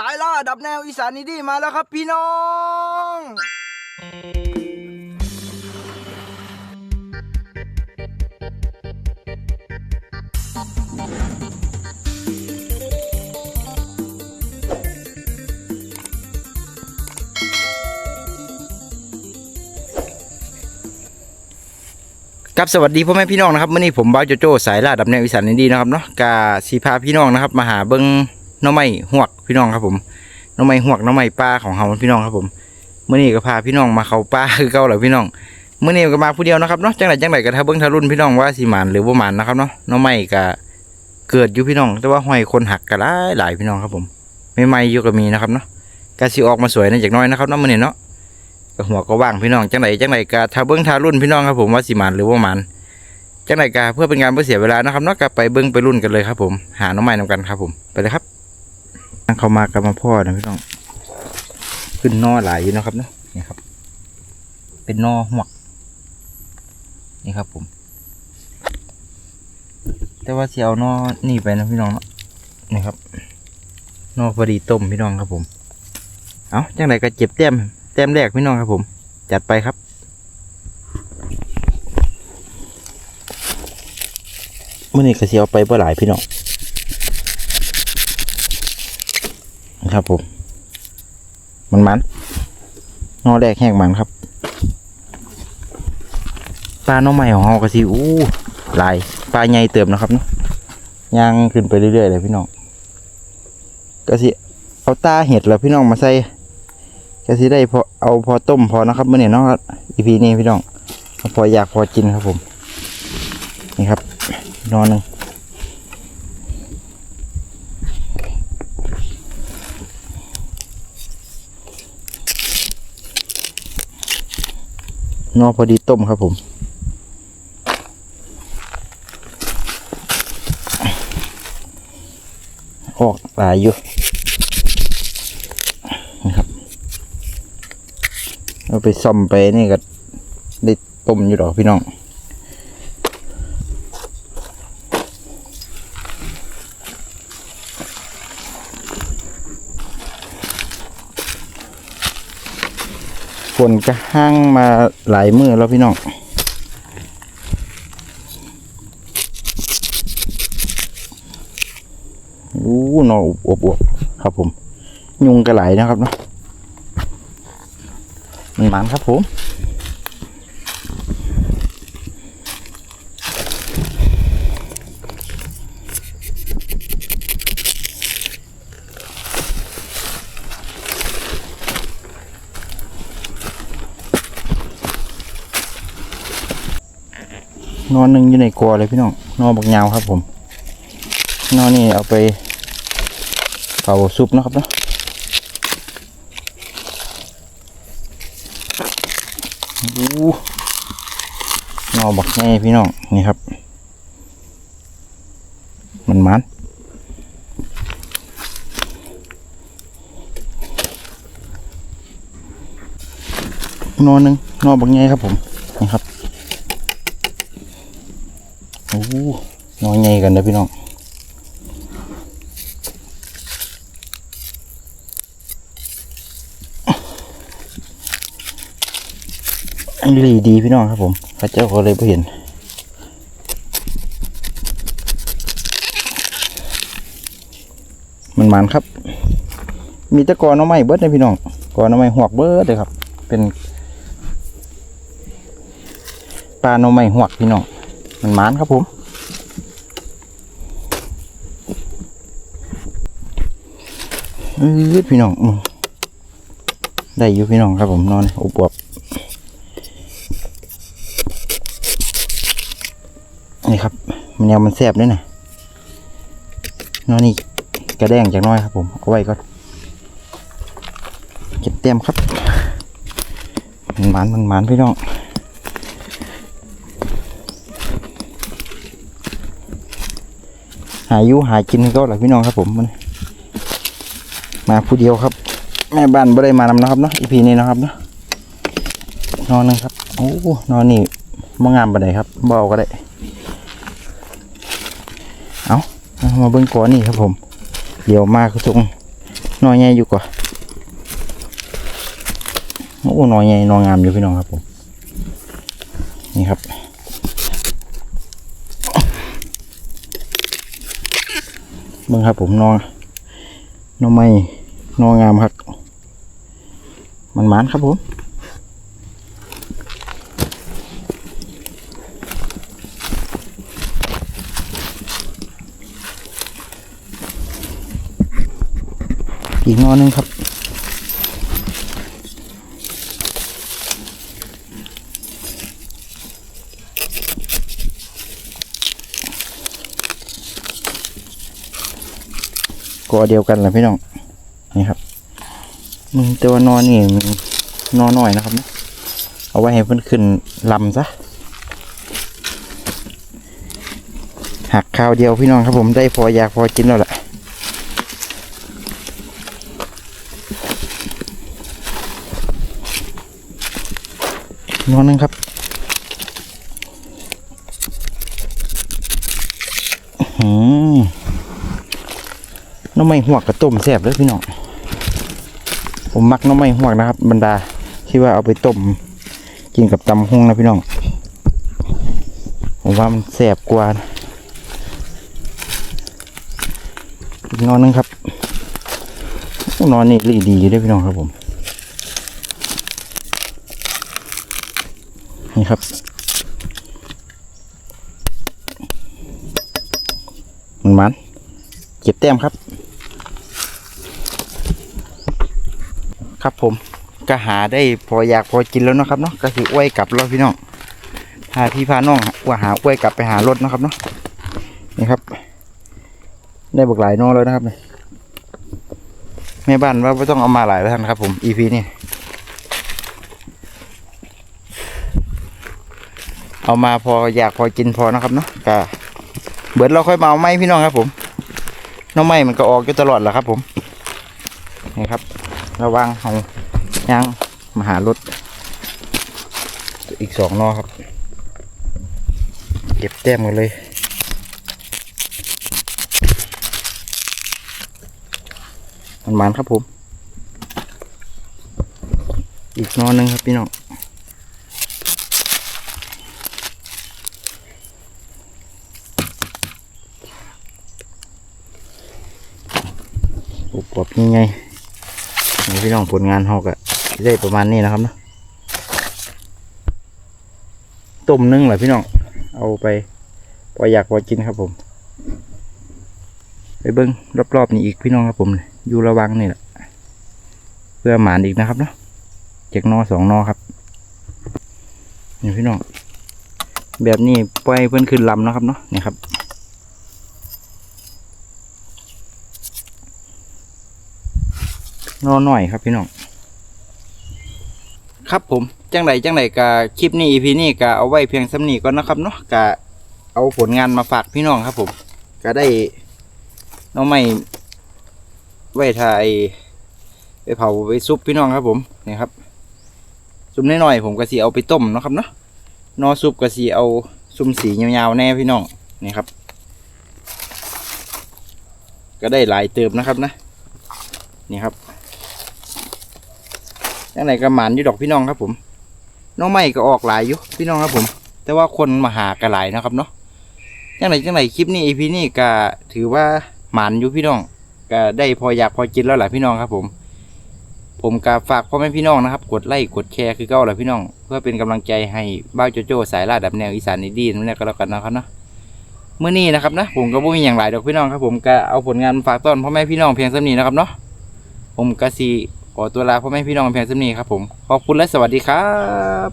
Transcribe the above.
สายล่าดับแนวอีสานนี่ดีมาแล้วครับพี่น้อง ครับสวัสดีพ่อแม่พี่น้องนะครับมื่อนี้ผมบ้าวโจโจ้สายล่าดับแนวอีสานนี่ดีนะครับเนาะกาสีพาพี่น้องนะครับ มาหาเบิ้ง น้องไม้หวกพี่น้องครับผมน้องไม้หวกน้องไม้ปลาของเราพี่น้องครับผมเมื่อนี้ก็พาพี่น้องมาเขาป่าคือเก่าแหละพี่น้องเมื่อนี้ก็มาผู้เดียวนะครับเนาะจังไรจังไรก็ถ้าเบิ้งทารุ่นพี่น้องว่าสีหมันหรือว่าหมันนะครับเนาะน้องไม้ก็เกิดอยู่พี่น้อง แต่ว่าห้อยคนหักก็หลายหลายพี่น้องครับผมไม่ไม่อยู่ก็มีนะครับเนาะกาสีออกมาสวยนะจากน้อยนะครับเนาะมื่อนี้เนาะก็หัวก็ว่างพี่น้องจังไรจังไรก็ถ้าเบิ้งทารุ่นพี่น้องครับผมว่าสีหมันหรือว่าหมันจังไหนกาเพื่อเป็นการไม่เสียเวลานะครับเนอกกลับไปเบิ้งไปรุ่นกันเลยครับผม หาน้องใหม่นำกันครับผม ไปเลยครับ เขามากับมาพ่อนะพี่น้อง ขึ้นนอหลายอยู่นะครับเนาะนี่ครับ เป็นนอหวกนี่ครับผม แต่ว่าเสียเอานอนี่ไปนะพี่น้องเนาะนี่ครับ นอพอดีต้มพี่น้องครับผม เอาจังไหนก็เจ็บแต้มแต้มแรกพี่น้องครับผม จัดไปครับมื่อนี้ก็สิเอาไปบ่อหลายพี่น้องนะ ครับผม มันมันนอแรกแห้งมันครับ ปลาน้องใหม่ของเราก็สิอู้ลายปลาใหญ่เติมนะครับเนาะย่างขึ้นไปเรื่อยๆเลยพี่น้องก็สิเอาตาเห็ดแล้วพี่น้องมาใส่ก็สิได้พอเอาพอต้มพอนะครับเมื่อเนี้เนาะอีพีนี้พี่น้องพออยากพอกินครับผม นี่ครับนอนหนึ่ง นอพอดีต้มครับผมออกปลายอยู่นะครับเอาไปซ่อมไปนี่ก็ได้ต้มอยู่ดอกพี่น้อง นก็ห้างมาหลายมือแล้วพี่น้องอู้หนออวบๆครับผม ยุงก็ไหลายนะครับเนาะมันมันครับผม นอนหนึ่งอยู่ในกลัวเลยพี่น้องนอนบักยาวครับผม นอนนี่เอาไปเผาซุปนะครับเนาะอู้นอนบักแง่พี่น้องนี่ครับ มันมันนอนหนึ่งนอนบักแง่ครับผมนี่ครับ โอ้ น้อยใหญ่กันนะพี่น้องอันนี้ดีพี่น้องครับผมพระเจ้าก็เลยไม่เห็นมันมันครับ มีตะกอนน้องไม้เบิดนะพี่น้องกอนน้องไม้หวกเบิดเลยครับ เป็นปลาน้อไม้หวกพี่น้องมันมันครับผม อืดพี่น้องได้อยู่พี่น้องครับผมนอนอุบวบนี่ครับมันแนวมันแสบด้วยนะนอนนี่กระแดงจากน้อยครับผมเอาไว้ก็เก็บเต็มครับมันหมันมันหมันพี่น้องหายู่หากินก็แหละพี่น้องครับผมมัน มาผู้เดียวครับ แม่บ้านบ่ได้มานำนะครับเนาะอีพีนี้นะครับเนาะนอนนึงครับโอ้นอนนี่มางามปานใดครับเบาก็ได้เอาเอามาเบิ่งก่อนนี่ครับผม เดี๋ยวมาคือตรงนอนใหญ่อยู่กว่าโอ้หนอใหญ่นอนงามอยู่พี่น้องครับผมนี่ครับเบิ่งครับผมนอหนอนไม้ห นองามครับมันหมานครับผมอีกนอหนึงครับกอเดียวกันแหละพี่น้อง มึงแต่ว่านอนนี่นอนหน่อยนะครับนะเอาไว้ให้เพิ่นขึ้นลำซะหักข้าวเดียวพี่น้องครับผมได้พออยากพอกินแล้วแหละนอนนึงครับอื้อหือหน้ำไม้หวกกับต้มแซ่บเลยพี่น้อง ผมมักน้ำไม้หวกนะครับ บรรดาที่ว่าเอาไปต้มกินกับตำฮุงนะพี่น้อง ผมว่ามันแซ่บกว่านะอีกนอนนึงครับนอนนี่รีดีอยู่ด้วยพี่น้องครับผม นี่ครับมันมันเก็บแต้มครับ ครับผมก็หาได้พออยากพอกินแล้วนะครับเนาะก็คืออ้วยกลับแล้วพี่น้องพาพี่พาน้องว่าหาอ้วยกลับไปหารถนะครับเนาะนี่ครับ ได้บักหลายน้องแล้วนะครับเนี่ยแม่บ้านว่าไม่ต้องเอามาหลายแล้วท่านครับ ผม EP นี่เอามาพออยากพอกินพอนะครับเนาะก็เบิดเราค่อยมาเอาไม้พี่น้องครับ ผมน้องไม้มันก็ออกอยู่ตลอดแหละครับ ผมนี่ครับ ระวังเอายางมาหารถ อีกสองนอครับ เก็บแต้มกันเลยมันมันครับผม อีกนอหนึงครับพี่น้องอุปกรณ์ยังไง พี่น้องผลงานเฮาก็ได้ประมาณนี้นะครับเนาะต้มนึ่งเหรอพี่น้อง เอาไปพออยากพอกินครับผม ไปเบิ้งรอบๆนี้อีกพี่น้องครับผม อยู่ระวังนี่แหละเพื่อหมานอีกนะครับเนาะเจ็กนอสองนอครับนี่พี่น้อง แบบนี้ปล่อยเพื่อนขึ้นลำนะครับเนาะนี่ครับ นอหน่อยครับพี่น้อง ครับผม จังไรจังไรกะคลิปนี้ EP นี้ก็เอาไว้เพียงสำนีก่อนนะครับเนาะกะเอาผลงานมาฝากพี่น้องครับ ผมก็ได้น้องใหม่ไว้ทายไปเผาไปซุปพี่น้องครับ ผมนี่ครับซุปน้อยๆผมก็สีเอาไปต้มนะครับเนาะนอซุปก็สีเอาซุ่มสียาวๆแน่พี่น้องนี่ครับ ก็ได้หลายเติมนะครับนะนี่ครับ ยังไงก็หมานอยู่ดอกพี่น้องครับ ผม น้องใหม่ก็ออกหลายอยู่พี่น้องครับผม แต่ว่าคนมาหากันหลายนะครับเนาะยังไงจังไงคลิปนี้ EP นี้ก็ถือว่าหมานอยู่พี่น้องก็ได้พออยากพอกินแล้วแหละพี่น้องครับผม ผมก็ฝากพ่อแม่พี่น้องนะครับ กดไลค์กดแชร์คือเก้าแหละพี่น้อง เพื่อเป็นกำลังใจให้บ้าโจโจ้สายล่าดับแนวอีสานดีๆนั่นแหละก็แล้วกันนะครับเนาะเมื่อนี้นะครับนะผมก็บ่มีอย่างหลายดอกพี่น้องครับผมก็เอาผลงานฝากต้อนพ่อแม่พี่น้องเพียงเท่านี้นะครับเนาะผมกสี ขอตัวลาพ่อแม่พี่น้องเพียงเท่านี้ครับผม ขอบคุณและสวัสดีครับ